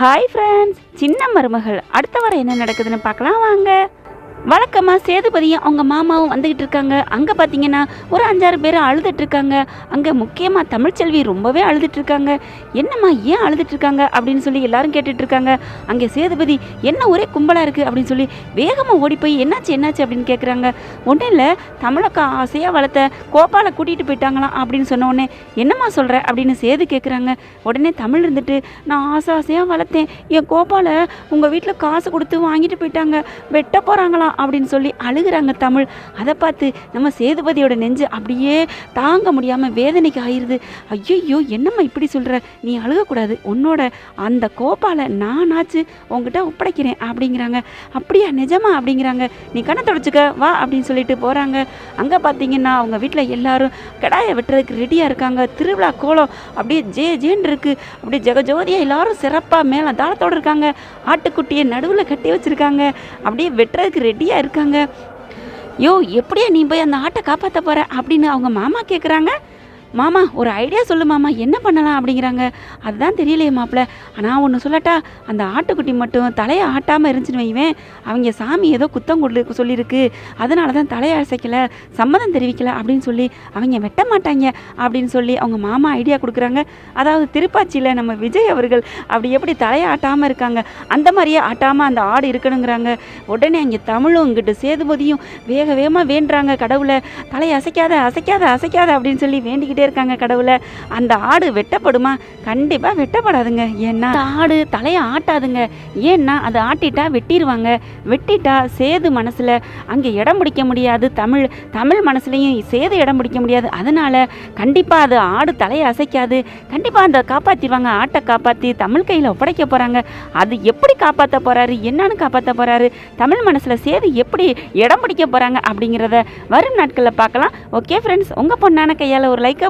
Hi friends சின்ன மருமகள் அடுத்த வாரம் என்ன நடக்குதுன்னு பார்க்கலாம் வாங்க. வழக்கமாக சேதுபதியும் அவங்க மாமாவும் வந்துக்கிட்டு இருக்காங்க. அங்கே பார்த்தீங்கன்னா ஒரு அஞ்சாறு பேர் அழுதுட்டுருக்காங்க அங்கே முக்கியமாக தமிழ்ச்செல்வி ரொம்பவே அழுதுட்டுருக்காங்க என்னம்மா ஏன் அழுதுட்ருக்காங்க அப்படின்னு சொல்லி எல்லாரும் கேட்டுட்ருக்காங்க அங்கே சேதுபதி என்ன ஒரே கும்பலாக இருக்குது அப்படின்னு சொல்லி வேகமாக ஓடி போய் என்னாச்சு என்னாச்சு? அப்படின்னு கேட்குறாங்க ஒன்றும் இல்லை தமிழக்கா ஆசையாக வளர்த்த கோபாலை கூட்டிகிட்டு போயிட்டாங்களாம் அப்படின்னு சொன்ன உடனே என்னம்மா சொல்கிற அப்படின்னு சேது கேட்குறாங்க உடனே தமிழ் இருந்துட்டு நான் ஆசை ஆசையாக வளர்த்தேன். என் கோபாலை உங்கள் வீட்டில் காசு கொடுத்து வாங்கிட்டு போயிட்டாங்க. வெட்ட போகிறாங்களாம் அப்படின்னு சொல்லி அழுகுறாங்க தமிழ். அதை பார்த்து நம்ம சேதுபதியோட நெஞ்சு அப்படியே தாங்க முடியாமல் வேதனைக்கு ஆயிடுது ஐயோ என்னம்மா இப்படி சொல்கிற நீ அழுகக்கூடாது. உன்னோட அந்த கோபாலை நானாச்சு உங்ககிட்ட ஒப்படைக்கிறேன் அப்படிங்கிறாங்க. அப்படியா நிஜமா? அப்படிங்கிறாங்க. நீ கண்ணை தொடச்சிக்க வா அப்படின்னு சொல்லிட்டு போகிறாங்க அங்கே பார்த்தீங்கன்னா அவங்க வீட்டில் எல்லாரும் கடாயை வெட்டுறதுக்கு ரெடியாக இருக்காங்க. திருவிழா கோலம் அப்படியே ஜே ஜேன்னு இருக்கு. அப்படியே ஜெகஜோதியாக எல்லாரும் சிறப்பாக மேலே தாளத்தோடு இருக்காங்க. ஆட்டுக்குட்டியை நடுவில் கட்டி வச்சுருக்காங்க. அப்படியே வெட்டுறதுக்கு ரெடியாக இருக்காங்க? யோ எப்படியா நீ போய் அந்த ஆட்டை காப்பாற்ற போகிற அப்படின்னு அவங்க மாமா கேட்குறாங்க மாமா ஒரு ஐடியா சொல்லு மாமா என்ன பண்ணலாம் அப்படிங்கிறாங்க. அதுதான் தெரியலையே மாப்பிள்ள. ஆனால் ஒன்று சொல்லட்டா அந்த ஆட்டுக்குட்டி மட்டும் தலையை ஆட்டாமல் இருந்துச்சுன்னு வைவேன் அவங்க சாமி ஏதோ குத்தம் கொடு சொல்லியிருக்கு அதனால தான் தலையை அசைக்கல சம்மதம் தெரிவிக்கலை அப்படின்னு சொல்லி அவங்க வெட்ட மாட்டாங்க அப்படின்னு சொல்லி அவங்க மாமா ஐடியா கொடுக்குறாங்க. அதாவது திருப்பாச்சியில் நம்ம விஜய் அவர்கள் அப்படி எப்படி தலையை ஆட்டாமல் இருக்காங்க அந்த மாதிரியே ஆட்டாமல் அந்த ஆடு இருக்கணுங்கிறாங்க. உடனே அங்கே தமிழும் இங்கிட்டு சேதுபதியும் வேக வேகமாக வேண்டுறாங்க கடவுளை. தலையை அசைக்காத அசைக்காத அசைக்காத அப்படின்னு சொல்லி வேண்டிக்கிட்டு இருக்காங்க கடவுளை. அந்த ஆடு வெட்டப்படுமா? கண்டிப்பாக வெட்டப்படாதுங்க. ஏன்னா அந்த ஆடு தலையை ஆட்டாதுங்க. ஏன்னா அதை ஆட்டிட்டா வெட்டிடுவாங்க வெட்டிட்டா சேது மனசில் அங்கே இடம் பிடிக்க முடியாது. தமிழ் தமிழ் மனசுலையும் சேது இடம் பிடிக்க முடியாது. அதனால் கண்டிப்பாக அது ஆடு தலையை அசைக்காது. கண்டிப்பாக அந்த காப்பாற்றிடுவாங்க ஆட்டை காப்பாற்றி தமிழ் கையில் ஒப்படைக்க போகிறாங்க அது எப்படி காப்பாற்ற போகிறாரு என்னன்னு காப்பாற்ற போகிறாரு தமிழ் மனசில் சேது எப்படி இடம் பிடிக்க போகிறாங்க அப்படிங்கிறத வரும் நாட்களில் பார்க்கலாம். ஓகே ஃப்ரெண்ட்ஸ் உங்கள் பொண்ணான கையால் ஒரு லைக்கை